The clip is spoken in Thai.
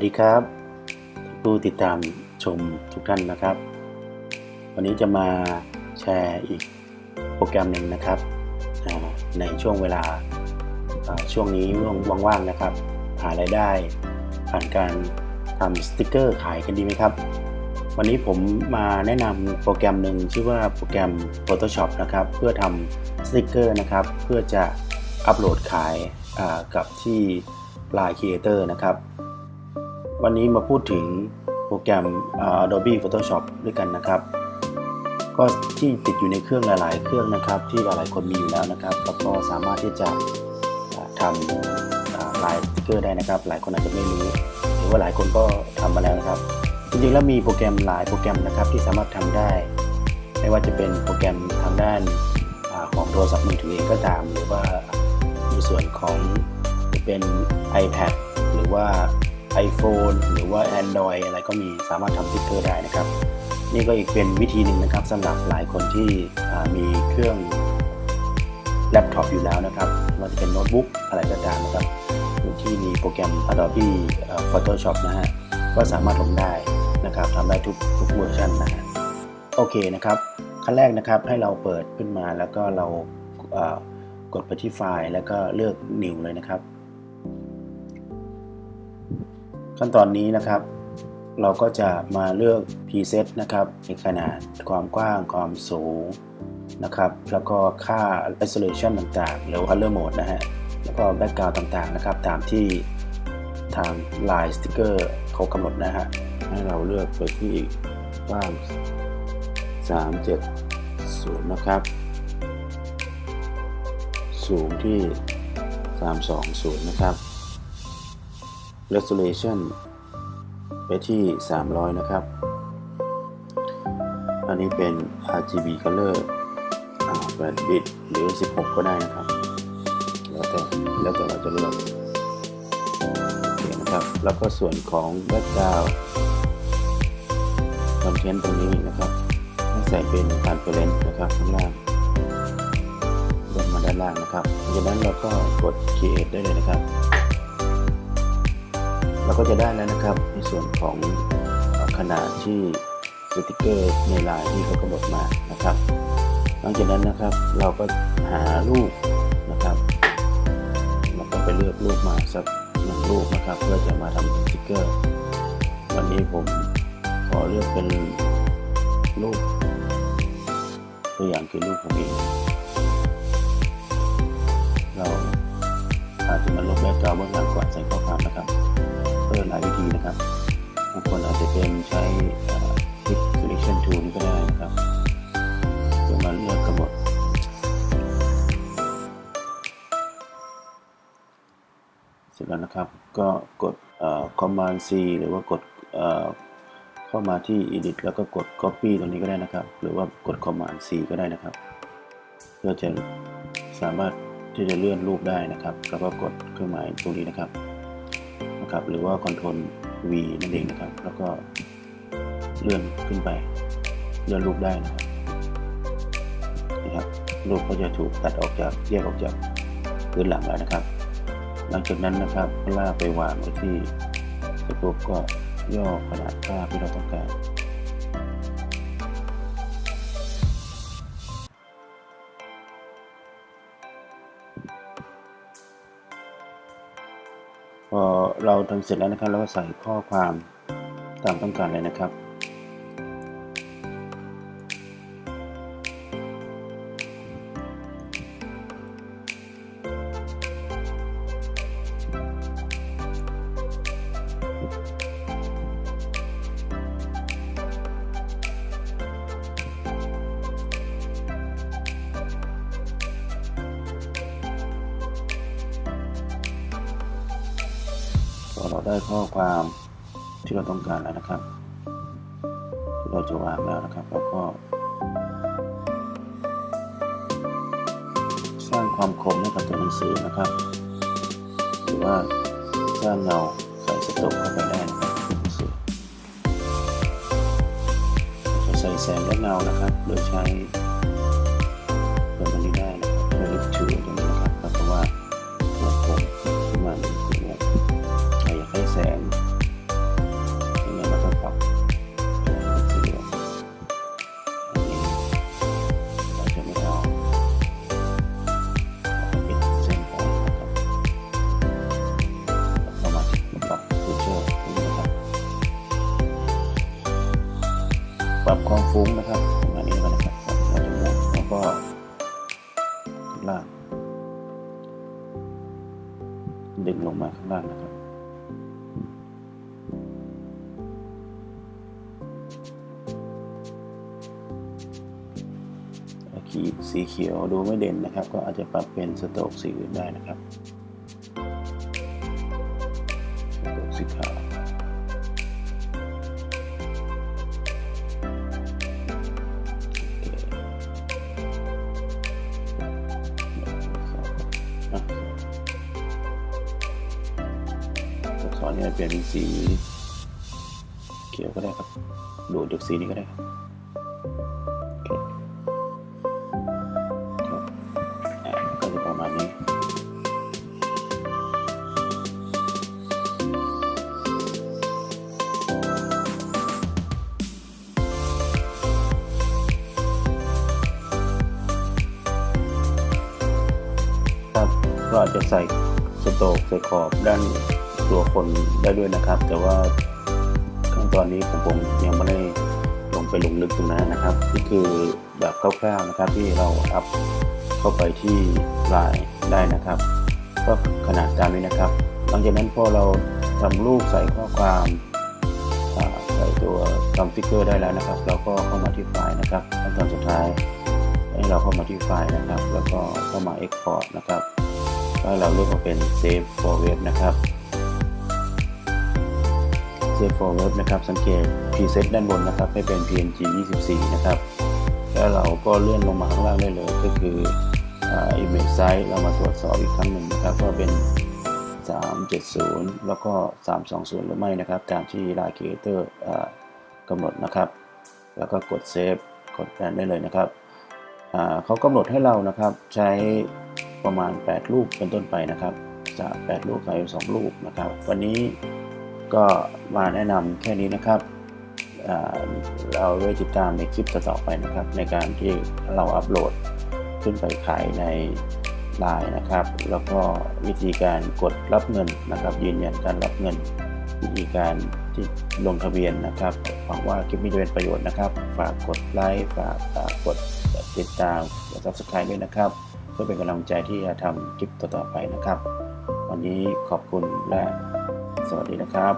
วัสดีครับ ผู้ติดตามชมทุกท่านนะครับ วันนี้จะมาแชร์อีกโปรแกรมหนึ่งนะครับ ในช่วงเวลาช่วงนี้ว่างๆนะครับ หารายได้ ผ่านการทำสติกเกอร์ขายกันดีไหมครับ วันนี้ผมมาแนะนำโปรแกรมหนึ่งชื่อว่าโปรแกรม Photoshop นะครับ เพื่อทำสติกเกอร์นะครับ เพื่อจะอัปโหลดขายกับที่ Line Creator นะครับ วันนี้มาพูดถึงโปรแกรม Adobe Photoshop ด้วยกันนะครับ ก็ที่ติดอยู่ในเครื่องหลาย ๆ เครื่องนะครับ ที่หลายๆคนมีอยู่แล้วนะครับ แล้วก็สามารถที่จะทำลายสติกเกอร์ได้นะครับ หลายคนอาจจะไม่รู้หรือว่าหลายคนก็ทำมาแล้วนะครับ จริง ๆ แล้วมีโปรแกรมหลายโปรแกรมนะครับที่สามารถทำได้ ไม่ว่าจะเป็นโปรแกรมทางด้านอของโทรศัพท์มือถือเองก็ตาม หรือว่าในส่วนของจะเป็น iPad หรือว่า iPhone หรือว่า Android อะไรก็มีสามารถทำสติกเกอร์ได้นะครับ นี่ก็อีกเป็นวิธีหนึ่งนะครับสำหรับหลายคนที่มีเครื่องแล็ปท็อปอยู่แล้วนะครับไม่ว่าจะเป็นโน้ตบุ๊กอะไรก็ตามนะครับที่มีโปรแกรม Adobe เอ่อ Photoshop นะฮะก็สามารถลงได้นะครับทำได้ทุกทุกเวอร์ชันนะฮะโอเคนะครับขั้นแรกนะครับให้เราเปิดขึ้นมาแล้วก็เรากดไปที่ไฟล์แล้วก็เลือก New เลยนะครับ ขั้นตอนนี้นะครับ เราก็จะมาเลือก preset นะครับในขนาดความกว้างความสูงนะครับ แล้วก็ค่า resolution ต่างๆ หรือ color mode นะฮะ แล้วก็ background ต่างๆ นะครับ ตามที่ทาง Line Sticker เขากำหนดนะฮะ ให้เราเลือกไปที่กว้าง370 นะครับ สูงที่ 320 นะครับ resolution ไปที่ 300 นะครับ อันนี้เป็น RGB color อ่า8บิตหรือ 16 ก็ได้นะครับ แล้วแต่แล้วแต่เราจะเลือกโอเคนะครับ แล้วก็ส่วนของ background content ตรงนี้นะครับให้ใส่เป็น transparent นะครับข้างล่างลงมาด้านล่างนะครับจากนั้นเราก็กด create ได้เลยนะครับ เราก็จะได้แล้วนะครับ ในส่วนของขนาดที่สติกเกอร์ในลายที่เขากำหนดมานะครับ หลังจากนั้นนะครับเราก็หารูปนะครับเราก็ไปเลือกรูปมาสักหนึ่งรูปนะครับ เพื่อจะมาทำสติกเกอร์ วันนี้ผมขอเลือกเป็นรูปตัวอย่างคือรูปผมเอง นะครับบางคนอาจจะเป็นใช้เอ่อ Quick Selection Tool นี่ก็ได้นะครับเพื่อมาเลือกกำหนดเสร็จแล้วนะครับก็กดเอ่อ Command C หรือว่ากดเข้ามาที่ Edit แล้วก็กด Copy ตรงนี้ก็ได้นะครับ หรือว่ากด Command C ก็ได้นะครับ เพื่อจะสามารถที่จะเลื่อนรูปได้นะครับ แล้วก็กดเครื่องหมายตรงนี้นะครับนะครับ หรือว่า Ctrl V นั่นเองนะครับ แล้วก็เลื่อนขึ้นไป เลื่อนรูปได้นะครับนะครับรูปก็จะถูกตัดออกจากแยกออกจากพื้นหลังแล้วนะครับ หลังจากนั้นนะครับก็ลากไปวางไว้ที่สตูปก็ย่อขนาดภาพที่เราต้องการ พอเราทำเสร็จแล้วนะครับเราก็ใส่ข้อความตามต้องการเลยนะครับ อเราได้ข้อความที่เราต้องการแล้วนะครับที่เราจะวางแล้วนะครับแล้วก็ สร้างความคมให้กับตัวหนังสือนะครับ หรือว่าสร้างเงาใส่สตกเข้าไปได้นะครับตัวหนังสือจะใส่แสงและเงานะครับ โดยใช้ ฟุ้งนะครับประมาณนี้นนะครับเราจะมุกแล้วก็ข้างล่างดึงลงมาข้างล่างนะครับขีดสีเขียวดูไม่เด่นนะครับ ก็อาจจะปรับเป็นสโตกสีอื่นได้นะครับ เนี่ยเปลี่ยนเป็นสีเขียวก็ได้ครับ โดูดจากสีนี้ก็ได้ครับก็จะประมาณนี้ครับก็อาจจะใส่สโตกใส่ขอบด้าน ตัวคนได้ด้วยนะครับ แต่ว่าขั้นตอนนี้ผมผมยังไม่ได้ลงไปลงลึกตรงนั้นนะครับ นี่คือแบบคร่าวๆนะครับที่เราอัพเข้าไปที่ไลน์ได้นะครับ ก็ขนาดตามนี้นะครับ หลังจากนั้นพอเราทำรูปใส่ข้อความใส่ตัวคำสติ๊กเกอร์ได้แล้วนะครับ เราก็เข้ามาที่ไฟล์นะครับขั้นตอนสุดท้ายให้เราเข้ามาที่ไฟล์นะครับ แล้วก็เข้ามา Export นะครับให้เราเลือกมาเป็น Save for Web นะครับ Save for Web นะครับสังเกต Preset ด้านบนนะครับให้เป็น PNG 24 นะครับ แล้วเราก็เลื่อนลงมาข้างล่างได้เลย ก็คืออ Image Size เรามาตรวจสอบอีกครั้งหนึ่งนะครับว่าเป็น 370 แล้วก็ 320 หรือไม่นะครับ ตามที่ Light Creator กำหนดนะครับ แล้วก็กด Save กดแปนได้เลยนะครับเขากำหนดให้เรานะครับใช้ประมาณ 8 รูปเป็นต้นไปนะครับจาก8รูปใส่2รูปนะครับ วันนี้ ก็มาแนะนำแค่นี้นะครับเราไว้ติดตามในคลิปต่อๆไปนะครับ ในการที่เราอัปโหลดขึ้นไปขายในไลน์นะครับ แล้วก็วิธีการกดรับเงินนะครับ ยืนยันการรับเงิน วิธีการที่ลงทะเบียนนะครับหวังว่าคลิปนี้จะเป็นประโยชน์นะครับ ฝากกดไลค์ฝากอ่ากดติดตามกด subscribe ด้วยนะครับ เพื่อเป็นกำลังใจที่จะทำคลิปต่อๆไปนะครับ วันนี้ขอบคุณและ วัสดีนะครับ